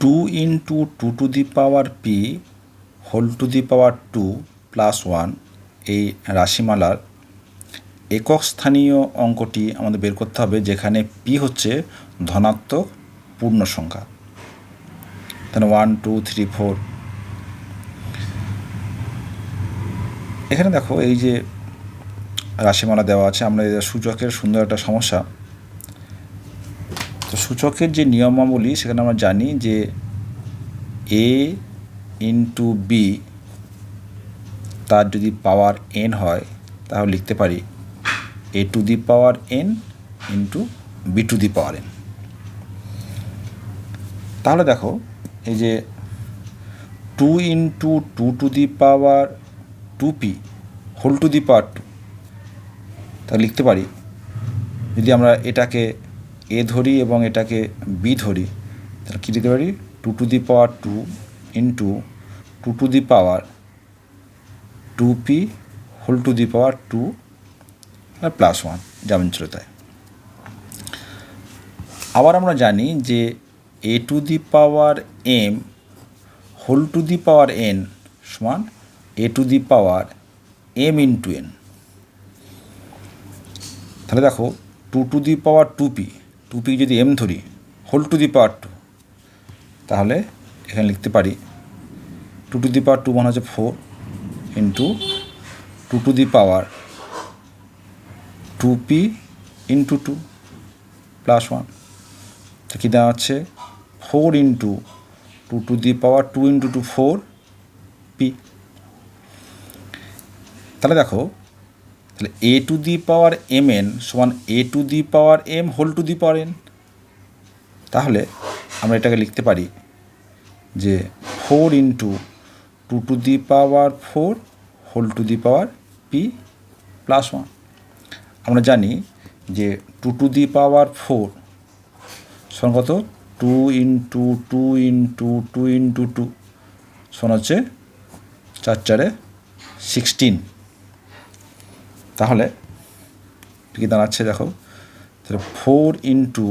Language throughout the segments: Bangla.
Two into two to the power P whole to the power two plus one এই রাশিমালার একক স্থানীয় অঙ্কটি আমাদের বের করতে হবে, যেখানে পি হচ্ছে ধনাত্মক পূর্ণ সংখ্যা। তাহলে ওয়ান টু থ্রি ফোর এখানে দেখো এই যে রাশিমালা দেওয়া আছে, আমরা সূচকের সুন্দর একটা সমস্যা। তো সূচকের যে নিয়মাবলী সেখানে আমরা জানি যে এ ইন্টু বি তার যদি পাওয়ার এন হয়, তাহলে লিখতে পারি A to the power N into B to the power N তাহলে দেখো, এই যে two into two to the power two P whole to the power two তাহলে লিখতে পারি, যদি আমরা এটাকে এ ধরি এবং এটাকে বি ধরি, তাহলে কী লিখতে পারি? Two to the power two into two to the power two P whole to the power two R plus one যেমন ছিল আবার আমরা জানি যে A to the power M whole to the power N সমান A to the power M into N তাহলে দেখো two to the power two P two P যদি এম ধরি whole to the power two তাহলে এখানে লিখতে পারি two to the power two মানে হচ্ছে four into two to the power two P into two plus one কী দেওয়া হচ্ছে four into two to the power two into two four P তাহলে দেখো তাহলে A to the power M N সমান A to the power M whole to the power N তাহলে আমরা এটাকে লিখতে পারি যে four into two to the power four whole to the power P plus one আমরা জানি যে two to the power four সমান কত? Two into two into two into two সমান হচ্ছে চার চারে সিক্সটিন তাহলে কি দাঁড়াচ্ছে দেখো, তাহলে four into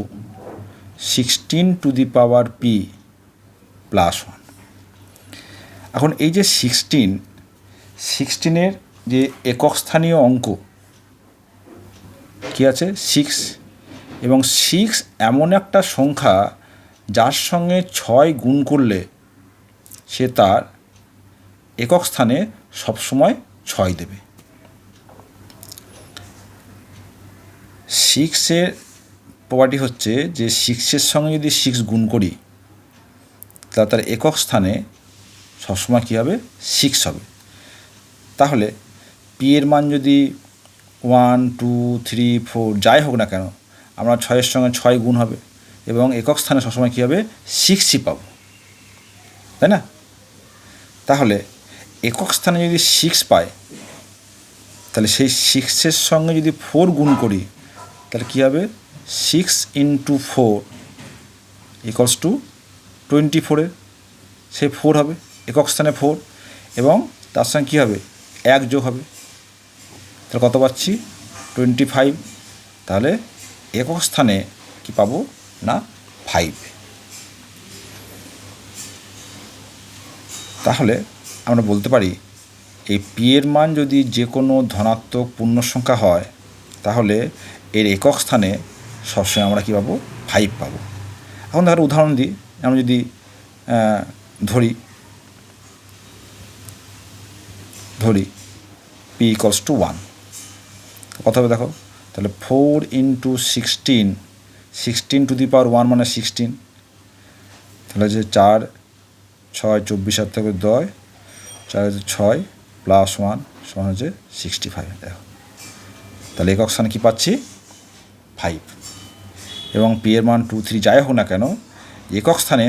sixteen to the power P plus one এখন এই যে সিক্সটিন সিক্সটিনের যে একক স্থানীয় অঙ্ক, কী আছে? সিক্স এবং সিক্স এমন একটা সংখ্যা যার সঙ্গে ছয় গুণ করলে সে তার একক স্থানে সবসময় ছয় দেবে। সিক্সের প্রপার্টি হচ্ছে যে সিক্সের সঙ্গে যদি সিক্স গুণ করি, তা তার একক স্থানে সবসময় কী হবে? সিক্স হবে। তাহলে পি এর মান যদি ওয়ান টু থ্রি ফোর যাই হোক না কেন, আমরা ছয়ের সঙ্গে ছয় গুণ হবে এবং একক স্থানে সবসময় কী হবে? সিক্সই পাবো। তাই না? তাহলে একক স্থানে যদি সিক্স পায়, তাহলে সেই সিক্সের সঙ্গে যদি ফোর গুণ করি তাহলে কী হবে? Six into four equals to twenty ফোরের সে ফোর হবে, একক স্থানে ফোর এবং তার সঙ্গে কী হবে? এক যোগ হবে। তাহলে কত পাচ্ছি? টোয়েন্টি ফাইভ তাহলে একক স্থানে কি পাবো? না ফাইভ তাহলে আমরা বলতে পারি, এই পি এর মান যদি যে কোনো ধনাত্মক পূর্ণ সংখ্যা হয় তাহলে এর একক স্থানে সবসময় আমরা কী পাবো? ফাইভ পাবো। এখন দেখার উদাহরণ দিই আমরা যদি ধরি ধরি পি ইকলস টু ওয়ান কত হবে দেখো? তাহলে four into sixteen sixteen to the power one মানে সিক্সটিন তাহলে যে চার, ছয়, চব্বিশ হাত থেকে দয় চার হচ্ছে ছয় প্লাস ওয়ান সমান হচ্ছে সিক্সটি ফাইভ দেখো। তাহলে একক স্থানে কী পাচ্ছি? ফাইভ এবং পি এর মান টু থ্রি যাই হোক না কেন, একক স্থানে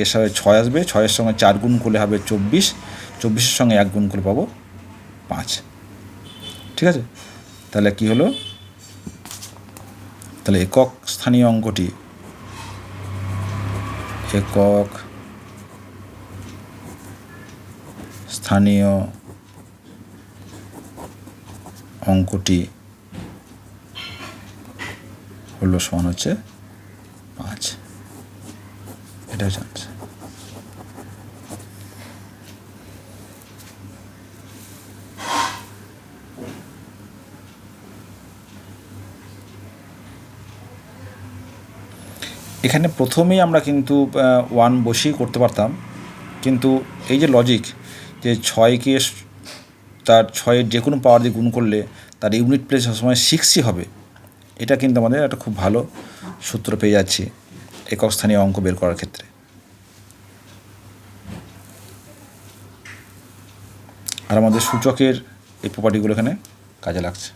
এর সাথে ছয় আসবে, ছয়ের সঙ্গে চার গুণ করলে হবে চব্বিশ, চব্বিশের সঙ্গে এক গুণ করে পাবো পাঁচ। ঠিক আছে? তাহলে কি হলো? তাহলে একক স্থানীয় অঙ্কটি, একক স্থানীয় অঙ্কটি হলো সমান হচ্ছে পাঁচ। এটা answer। এখানে প্রথমেই আমরা কিন্তু ওয়ান বসেই করতে পারতাম। কিন্তু এই যে লজিক যে ছয়কে তার ছয়ের যে কোনো পাওয়ার দিয়ে গুণ করলে তার ইউনিট প্লেস সবসময় সিক্সই হবে। এটা কিন্তু আমাদের একটা খুব ভালো সূত্র পেয়ে যাচ্ছি একক স্থানীয় অঙ্ক বের করার ক্ষেত্রে। আর আমাদের সূচকের এই প্রপার্টিগুলো এখানে কাজে লাগছে।